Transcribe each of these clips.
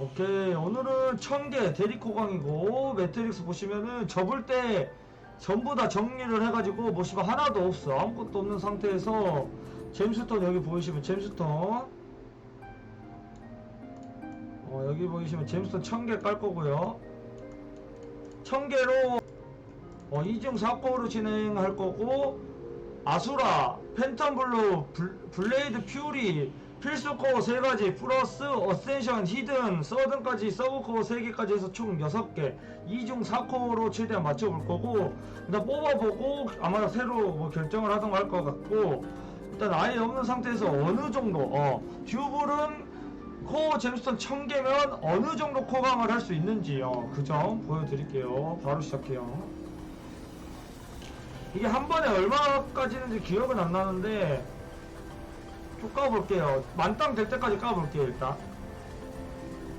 오케이 오늘은 천개 대리코강이고 매트릭스 보시면은 접을 때 전부 다 정리를 해가지고 뭐 씨발 하나도 없어. 아무것도 없는 상태에서 잼스톤 여기 보이시면 잼스톤. 어 여기 보이시면 잼스톤 천개 깔 거고요. 천개로 어 이중 사코로 진행할 거고 아수라 팬텀블루 블, 블레이드 퓨리 필수 코어 3가지 플러스 어센션 히든 서든까지 서브 코어 3개까지 해서 총 6개. 2중 4코어로 최대한 맞춰볼 거고 일단 뽑아보고 아마 새로 뭐 결정을 하던가 할 것 같고 일단 아예 없는 상태에서 어느 정도 어 듀블은 코어 잼스톤 1000개면 어느 정도 코강을 할 수 있는지 어, 그 점 보여드릴게요. 바로 시작해요. 이게 한 번에 얼마까지는지 기억은 안 나는데 좀 까볼게요. 만땅 될 때까지 까볼게요, 일단.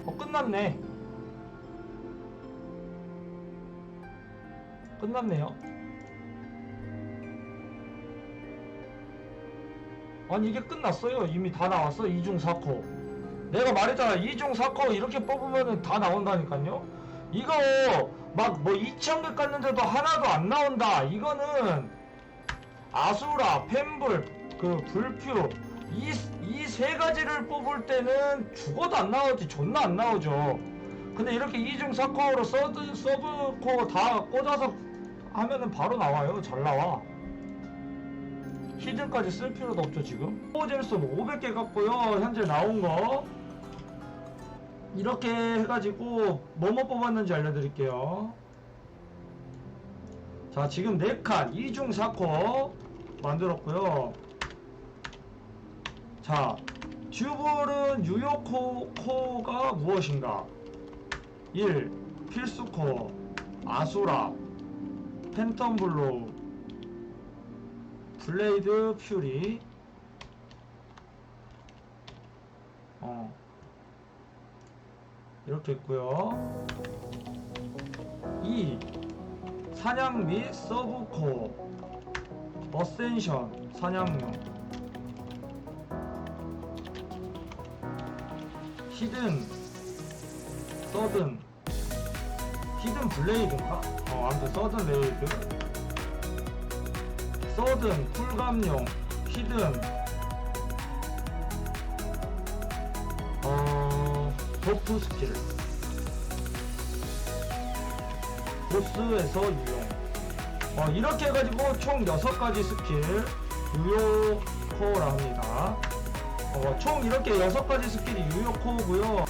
어, 끝났네. 끝났네요. 아니, 이게 끝났어요. 이미 다 나왔어. 2중 4코. 내가 말했잖아. 2중 4코 이렇게 뽑으면 다 나온다니까요. 이거 막 뭐 2,000개 깠는데도 하나도 안 나온다. 이거는 아수라, 펜불, 그 불표 이이세 가지를 뽑을 때는 죽어도 안 나오지 존나 안 나오죠. 근데 이렇게 이중 사코어로 서드 서브 코어 다 꽂아서 하면은 바로 나와요. 잘 나와. 히든까지 쓸 필요도 없죠 지금. 포제스톤 500개 갖고요. 현재 나온 거 이렇게 해가지고 뭐뭐 뽑았는지 알려드릴게요. 자 지금 4칸 2중 4코 만들었고요 자 듀블은 유효 코, 코가 무엇인가 1. 필수 코어 아수라 팬텀 블로우 블레이드 퓨리 어 이렇게 있고요 2. 사냥 및 서브 코어 어센션 사냥용 히든 서든. 히든 블레이드인가? 어 아무튼 서든 레이드. 서든 쿨감용 히든. 어 버프 스킬. 보스에서 유용. 어, 이렇게 해가지고 총 6가지 스킬 유효 코어라 합니다. 어, 총 이렇게 6가지 스킬이 유효 코어고요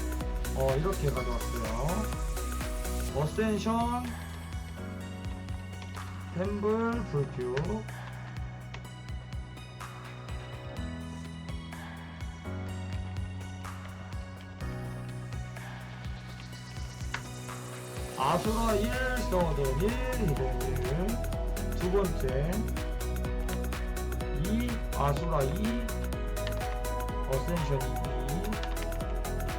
어, 이렇게 가져왔어요. 어센션, 템블, 불큐. 아수라 1, 서든 1, 히든 1. 두 번째 2 아수라 2 어센션 2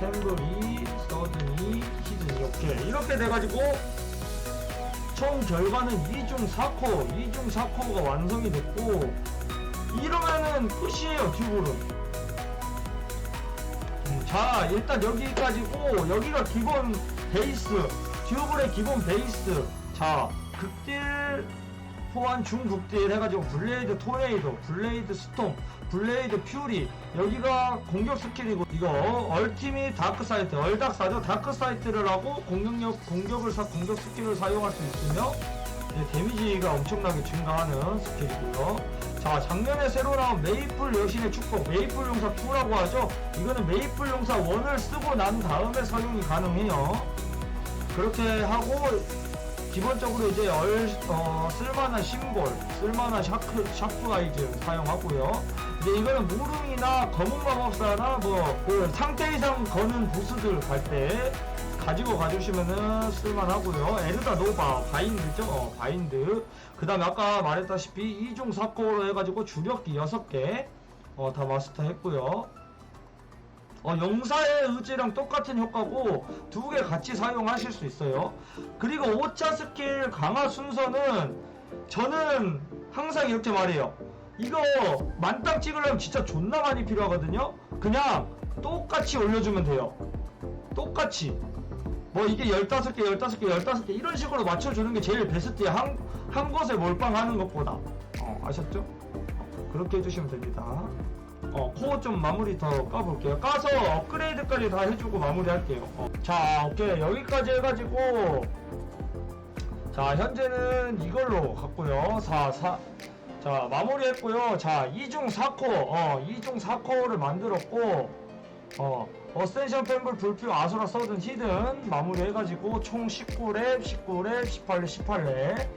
템블 2 서든 2 히든 이렇게 이렇게 돼가지고 총 결과는 2중 4코 2중 4코가 완성이 됐고 이러면은 끝이에요 듀블은. 음, 자 일단 여기까지고 여기가 기본 베이스 듀블의 기본 베이스. 자 극딜 포함 중극딜 해가지고 블레이드 토네이도 블레이드 스톰 블레이드 퓨리. 여기가 공격 스킬이고 이거 얼티밋 다크사이트 얼닥사죠? 다크사이트를 하고 공격력 공격을 사 공격 스킬을 사용할 수 있으며 이제 데미지가 엄청나게 증가하는 스킬이고요. 자 작년에 새로 나온 메이플 여신의 축복 메이플 용사 2라고 하죠? 이거는 메이플 용사 1을 쓰고 난 다음에 사용이 가능해요. 그렇게 하고 기본적으로 이제 얼, 어, 쓸만한 심볼, 쓸만한 샤크, 샤프 아이즈 사용하고요. 근데 이거는 무릉이나 검은 마법사나 뭐, 그 상태 이상 거는 보스들 갈 때 가지고 가주시면은 쓸만하고요. 에르다 노바, 바인드죠? 어, 바인드. 그 다음에 아까 말했다시피 2중 4코로 해가지고 주력기 6개, 어, 다 마스터 했고요. 어, 용사의 의지랑 똑같은 효과고 두 개 같이 사용하실 수 있어요. 그리고 5차 스킬 강화 순서는 저는 항상 이렇게 말해요. 이거 만땅 찍으려면 진짜 존나 많이 필요하거든요. 그냥 똑같이 올려주면 돼요. 똑같이 뭐 이게 15개 15개 15개 이런 식으로 맞춰주는 게 제일 베스트야 한, 한 곳에 몰빵하는 것보다 어, 아셨죠? 그렇게 해주시면 됩니다 어, 코어 좀 마무리 더 까볼게요. 까서 업그레이드까지 다 해주고 마무리 할게요. 어. 자 오케이. 여기까지 해가지고. 자 현재는 이걸로 갔고요. 4 4 자 마무리했고요. 자 2중 4코. 어 2중 4코를 만들었고 어 어센션 펜블 불필요 아수라 서든 히든 마무리해가지고 총 19랩 19랩 18랩 18랩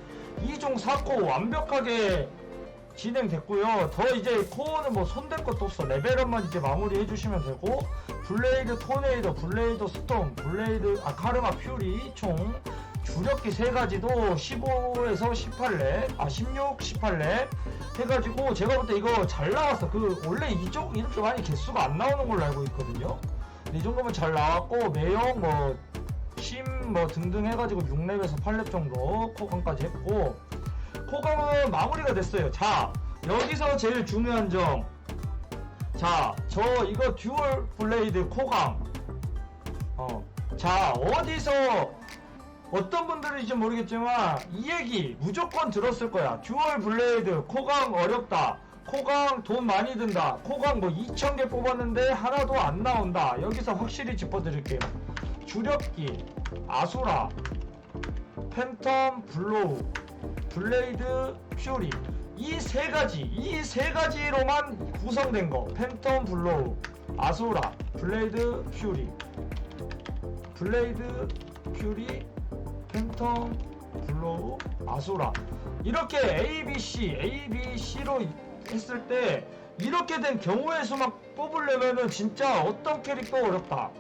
2중 4코 완벽하게 진행됐고요 더 이제 코어는 뭐 손댈 것도 없어 레벨업만 이제 마무리 해주시면 되고 블레이드 토네이도 블레이드 스톰 블레이드 아 카르마 퓨리 총 주력기 세 가지도 15에서 18렙, 아 16, 18렙 해가지고 제가 볼 때 이거 잘 나왔어. 그 원래 이쪽 이렇게 많이 개수가 안 나오는 걸로 알고 있거든요. 이 정도면 잘 나왔고 매형 뭐심뭐 등등 해가지고 6렙에서 8렙 정도 코강까지 했고 코강은 마무리가 됐어요. 자 여기서 제일 중요한 점. 자, 저 이거 듀얼 블레이드 코강. 어. 자, 어디서 어떤 분들인지 모르겠지만 이 얘기 무조건 들었을 거야. 듀얼 블레이드 코강 어렵다. 코강 돈 많이 든다. 코강 뭐 2,000개 뽑았는데 하나도 안 나온다. 여기서 확실히 짚어드릴게요. 주력기, 아수라, 팬텀 블로우, 블레이드 퓨리. 이 세 가지, 이 세 가지로만 구성된 거. 팬텀 블로우, 아수라, 블레이드 퓨리. 블레이드 퓨리, 팬텀, 블로우, 아수라 이렇게 A, B, C, A, B, C로 했을 때 이렇게 된 경우의 수만 뽑으려면은 진짜 어떤 캐릭터 어렵다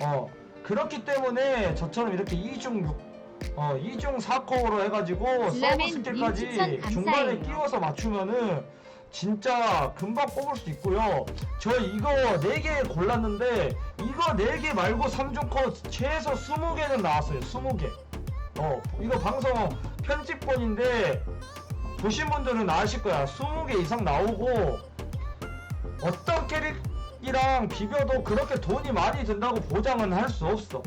어 그렇기 때문에 저처럼 이렇게 2중 6 어, 2중 4코어로 해가지고 서브 스킬까지 님 추천 중간에 감사해요. 끼워서 맞추면은 진짜 금방 뽑을 수 있고요. 저 이거 4개 골랐는데 이거 4개 말고 3중 코 최소 20개는 나왔어요. 20개. 어, 이거 방송 편집본인데 보신 분들은 아실 거야. 20개 이상 나오고 어떤 캐릭이랑 비벼도 그렇게 돈이 많이 든다고 보장은 할 수 없어.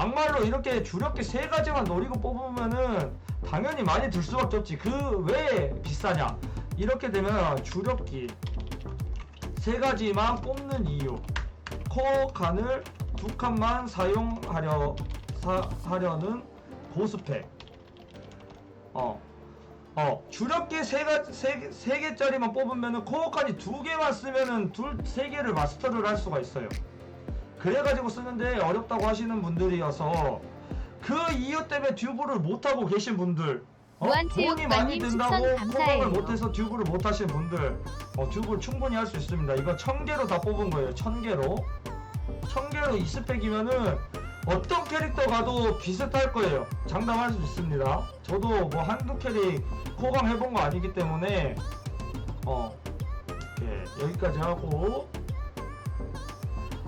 막말로 이렇게 주력기 세 가지만 노리고 뽑으면은 당연히 많이 들 수밖에 없지. 그 왜 비싸냐? 이렇게 되면 주력기 세 가지만 뽑는 이유. 코어 칸을 두 칸만 사용하려 사, 하려는 고스펙. 어. 어, 주력기 세 가, 세, 개- 세 개짜리만 뽑으면은 코어 칸이 두 개만 쓰면은 둘, 세 개를 마스터를 할 수가 있어요. 그래가지고 쓰는데 어렵다고 하시는 분들이어서 그 이유 때문에 듀브를 못하고 계신 분들 어? 돈이 많이 든다고. 코박을 못해서 듀브를 못하시는 분들 어, 듀브를 충분히 할 수 있습니다 이거 천 개로 다 뽑은 거예요 천 개로 천 개로 2스펙이면은 어떤 캐릭터 가도 비슷할 거예요 장담할 수 있습니다 저도 뭐 한두 캐릭 코강 해본 거 아니기 때문에 어 예, 여기까지 하고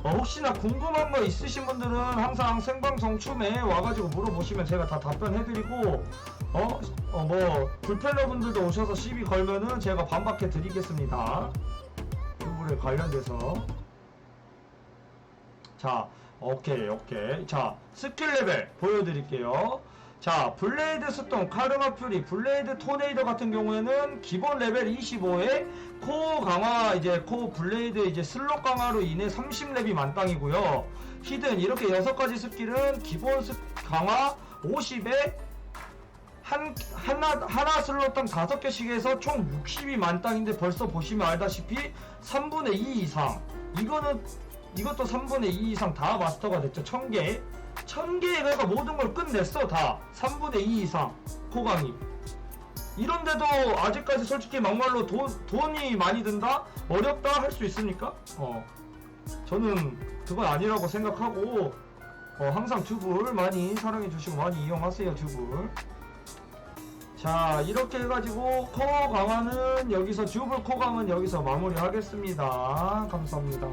어, 혹시나 궁금한 거 있으신 분들은 항상 생방송 춤에 와가지고 물어보시면 제가 다 답변해드리고 어, 어, 뭐 불펠러 분들도 오셔서 시비 걸면은 제가 반박해 드리겠습니다. 그분에 관련돼서 자, 오케이, 오케이. 자, 스킬 레벨 보여드릴게요. 자, 블레이드 스톤, 카르마 퓨리, 블레이드 토네이도 같은 경우에는 기본 레벨 25에 코어 강화, 이제 코어 블레이드 이제 슬롯 강화로 인해 30렙이 만땅이고요. 히든 이렇게 6가지 스킬은 기본 스, 강화 50에 한, 하나, 하나 슬롯당 5개씩 해서 총 60이 만땅인데 벌써 보시면 알다시피 3분의 2 이상. 이거는, 이것도 3분의 2 이상 다 마스터가 됐죠. 1000개. 1000개에 내가 모든 걸 끝냈어, 다. 3분의 2 이상. 코강이. 이런데도 아직까지 솔직히 막말로 돈, 돈이 많이 든다? 어렵다? 할 수 있습니까? 어. 저는 그건 아니라고 생각하고, 어, 항상 튜브를 많이 사랑해주시고 많이 이용하세요, 튜브. 자 이렇게 해가지고 코어 강화는 여기서 듀블 코강은 여기서 마무리하겠습니다 감사합니다